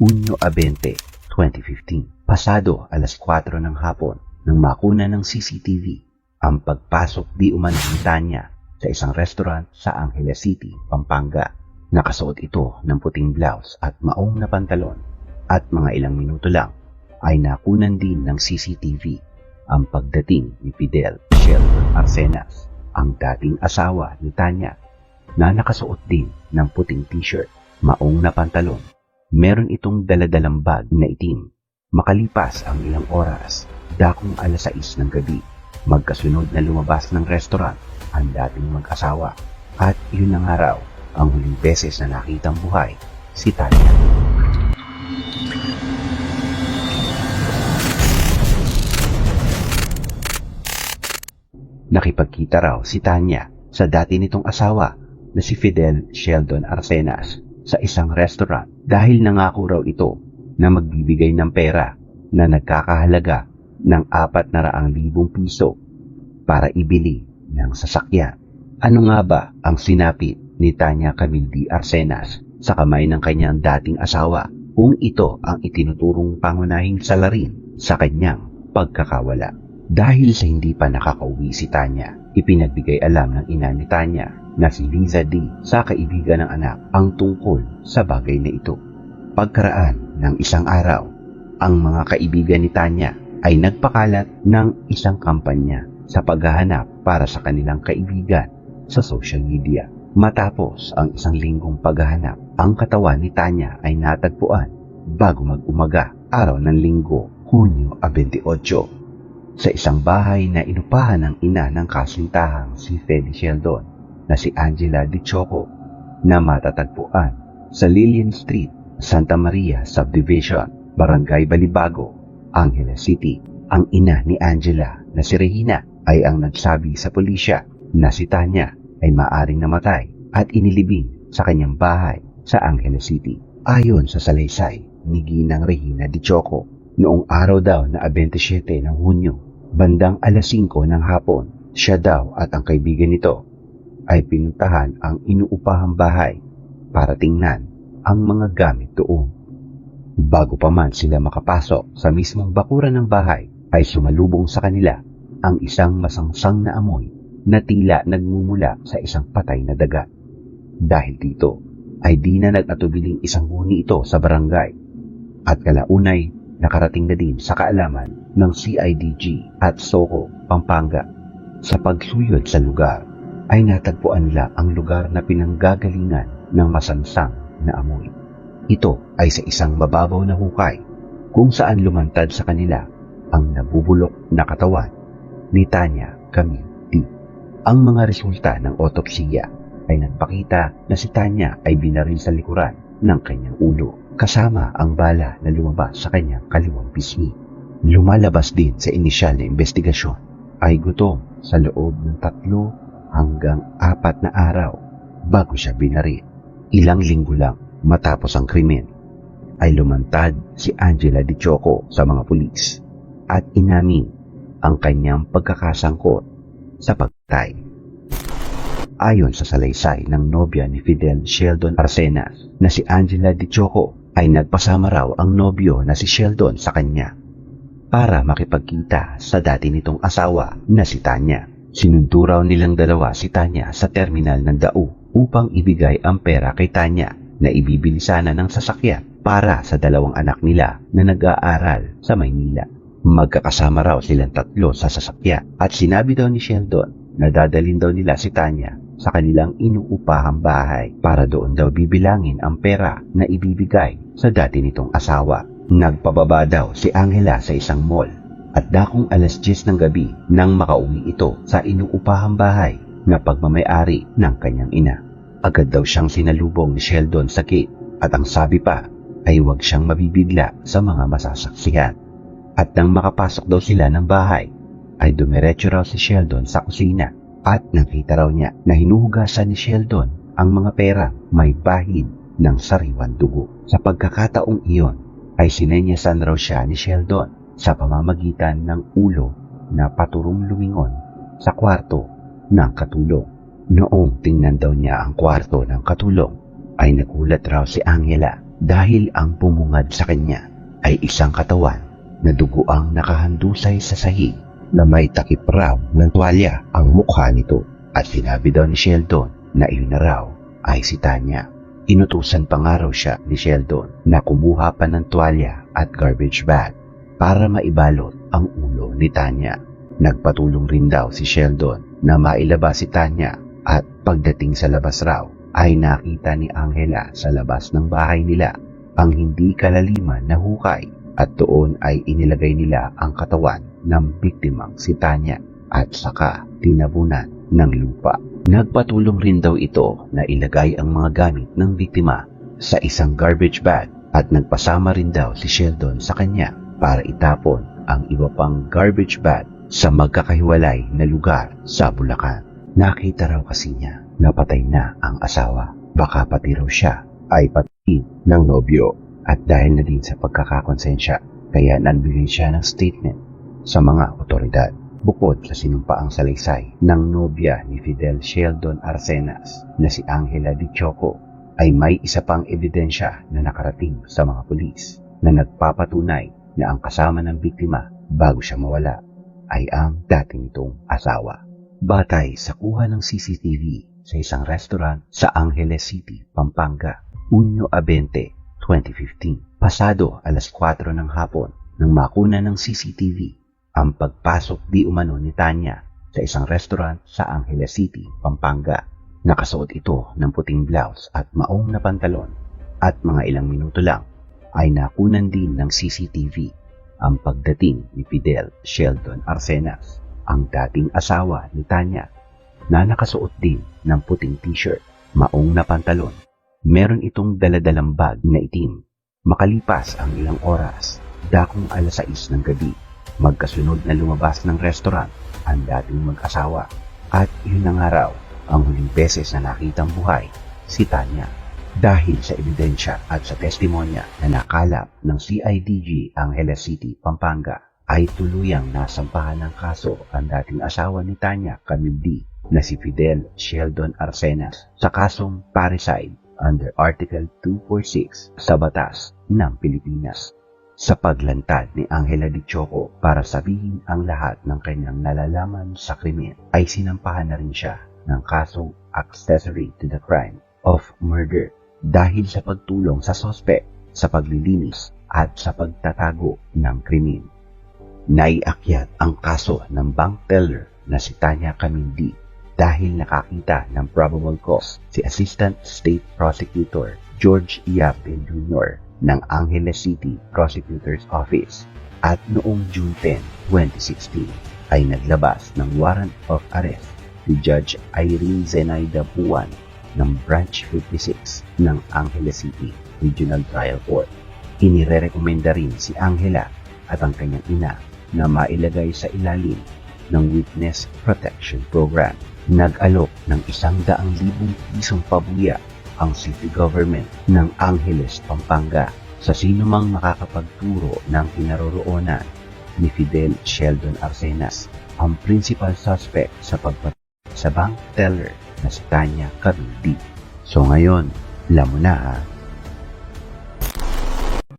Unyo 20, 2015. Pasado alas 4 ng hapon nang makuna ng CCTV ang pagpasok di umano Tanya sa isang restaurant sa Angeles City, Pampanga. Nakasuot ito ng puting blouse at maong na pantalon at mga ilang minuto lang ay nakunan din ng CCTV ang pagdating ni Fidel Sheldon Arsenas, ang dating asawa ni Tanya na nakasuot din ng puting t-shirt, maong na pantalon. Meron itong daladalang bag na itim. Makalipas ang ilang oras, dakong alas 6 ng gabi, magkasunod na lumabas ng restaurant ang dating mag-asawa. At yun ang araw, ang huling beses na nakitang buhay si Tanya. Nakipagkita raw si Tanya sa dati nitong asawa na si Fidel Sheldon Arsenas sa isang restaurant dahil nangako raw ito na magbibigay ng pera na nagkakahalaga ng apat na raang libong piso para ibili ng sasakyan. Ano nga ba ang sinapit ni Tanya Camildi Arsenas sa kamay ng kanyang dating asawa kung ito ang itinuturong pangunahing salarin sa kanyang pagkakawala? Dahil sa hindi pa nakakauwi si Tanya, ipinagbigay alam ng ina ni Tanya na si Liza D sa kaibigan ng anak ang tungkol sa bagay na ito. Pagkaraan ng isang araw, ang mga kaibigan ni Tanya ay nagpakalat ng isang kampanya sa paghahanap para sa kanilang kaibigan sa social media. Matapos ang isang linggong paghahanap, ang katawan ni Tanya ay natagpuan bago mag-umaga araw ng linggo, Hunyo 28 sa isang bahay na inupahan ng ina ng kasintahang si Fede Sheldon na si Angela Di Choco na matatagpuan sa Lillian Street, Santa Maria Subdivision, Barangay Balibago, Angeles City. Ang ina ni Angela na si Regina ay ang nagsabi sa pulisya na si Tanya ay maaring namatay at inilibing sa kanyang bahay sa Angeles City. Ayon sa salaysay ni Ginang Regina Di Choco, noong araw daw na 27 ng Hunyo, bandang alas 5 ng hapon, siya daw at ang kaibigan nito ay pinuntahan ang inuupahang bahay para tingnan ang mga gamit doon. Bago pa man sila makapasok sa mismong bakuran ng bahay, ay sumalubong sa kanila ang isang masangsang na amoy na tila nagmumula sa isang patay na daga. Dahil dito, ay di na nag-atubiling isang huni ito sa barangay at kalaunay nakarating na din sa kaalaman ng CIDG at SOCO, Pampanga. Sa pagsuyod sa lugar, ay natagpuan nila ang lugar na pinanggagalingan ng masansang na amoy. Ito ay sa isang mababaw na hukay kung saan lumantad sa kanila ang nabubulok na katawan ni Tanya D. Ang mga resulta ng otopsiya ay nagpakita na si Tanya ay binaril sa likuran ng kanyang ulo kasama ang bala na lumabas sa kanyang kaliwang pisngi. Lumalabas din sa inisyal na investigasyon ay gutom sa loob ng tatlo hanggang apat na araw bago siya binaril. Ilang linggo lang matapos ang krimen ay lumantad si Angela Di Choco sa mga pulis at inamin ang kanyang pagkakasangkot sa pagtay. Ayon sa salaysay ng nobya ni Fidel Sheldon Arsenas na si Angela Di Choco ay nagpasama raw ang nobyo na si Sheldon sa kanya para makipagkita sa dati nitong asawa na si Tanya. Sinundo raw nilang dalawa si Tanya sa terminal ng Dao upang ibigay ang pera kay Tanya na ibibili sana ng sasakyan para sa dalawang anak nila na nag-aaral sa Maynila. Magkakasama raw silang tatlo sa sasakyan at sinabi daw ni Sheldon na dadalhin daw nila si Tanya sa kanilang inuupahang bahay para doon daw bibilangin ang pera na ibibigay sa dati nitong asawa. Nagpababa daw si Angela sa isang mall at dakong alas 10 ng gabi nang makauwi ito sa inuupahang bahay na pagmamayari ng kanyang ina. Agad daw siyang sinalubong ni Sheldon sa gate at ang sabi pa ay huwag siyang mabibigla sa mga masasaksihan. At nang makapasok daw sila ng bahay, ay dumiretso raw si Sheldon sa kusina at nakita raw niya na hinuhugasan ni Sheldon ang mga pera may bahid ng sariwan dugo. Sa pagkakataong iyon ay sinenyasan raw siya ni Sheldon sa pamamagitan ng ulo na paturong lumingon sa kwarto ng katulong. Noong tingnan daw niya ang kwarto ng katulong ay nagulat raw si Angela dahil ang pumungad sa kanya ay isang katawan na dugo ang nakahandusay sa sahig na may takip raw ng tuwalya ang mukha nito at sinabi daw ni Sheldon na iyon na raw ay si Tanya. Inutusan pa nga raw siya ni Sheldon na kumuha pa ng tuwalya at garbage bag para maibalot ang ulo ni Tanya. Nagpatulong rin daw si Sheldon na mailabas si Tanya at pagdating sa labas raw ay nakita ni Angela sa labas ng bahay nila ang hindi kalaliman na hukay at doon ay inilagay nila ang katawan ng biktimang si Tanya at saka tinabunan ng lupa. Nagpatulong rin daw ito na ilagay ang mga gamit ng biktima sa isang garbage bag at nagpasama rin daw si Sheldon sa kanya para itapon ang iba pang garbage bag sa magkakahiwalay na lugar sa Bulacan. Nakita raw kasi niya na patay na ang asawa. Baka pati raw siya ay pati ng nobyo at dahil na din sa pagkakakonsensya kaya nagbigay siya ng statement sa mga otoridad. Bukod sa sinumpaang salaysay ng nobya ni Fidel Sheldon Arsenas na si Angela Di Choco ay may isa pang ebidensya na nakarating sa mga pulis na nagpapatunay na ang kasama ng biktima bago siya mawala ay ang dating nitong asawa. Batay sa kuha ng CCTV sa isang restaurant sa Angeles City, Pampanga, Unyo 20, 2015. Pasado alas 4 ng hapon nang makuna ng CCTV ang pagpasok di umano ni Tanya sa isang restaurant sa Angeles City, Pampanga. Nakasuot ito ng puting blouse at maong na pantalon at mga ilang minuto lang ay nakunan din ng CCTV ang pagdating ni Fidel Sheldon Arsenas, ang dating asawa ni Tanya, na nakasuot din ng puting t-shirt, maong na pantalon. Meron itong daladalang bag na itim. Makalipas ang ilang oras, dakong alas 6 ng gabi, magkasunod na lumabas ng restaurant ang dating mag-asawa. At yun na nga raw ang huling beses na nakitang buhay si Tanya. Dahil sa ebidensya at sa testimonya na nakalap ng CIDG Angeles City, Pampanga, ay tuluyang nasampahan ng kaso ang dating asawa ni Tanya Camildi na si Fidel Sheldon Arsenas sa kasong parricide under Article 246 sa Batas ng Pilipinas. Sa paglantad ni Angela Di Choco para sabihin ang lahat ng kanyang nalalaman sa krimen, ay sinampahan na rin siya ng kasong accessory to the crime of murder dahil sa pagtulong sa sospek sa paglilinis at sa pagtatago ng krimen. Naiakyat ang kaso ng bank teller na si Tanya Camindi dahil nakakita ng probable cause si Assistant State Prosecutor George Iape Jr. ng Angeles City Prosecutor's Office at noong June 10, 2016 ay naglabas ng warrant of arrest si Judge Irene Zenaida Puan ng Branch 56 ng Angeles City Regional Trial Court. Inirerekomenda rin si Angela at ang kanyang ina na mailagay sa ilalim ng Witness Protection Program. Nag-alok ng isang daang libong pisong pabuya ang city government ng Angeles, Pampanga sa sino mang makakapagturo ng kinaroroonan ni Fidel Sheldon Arsenas, ang principal suspect sa pagpatay sa bank teller na si Tanya Cabildi. So ngayon, alam mo na ha,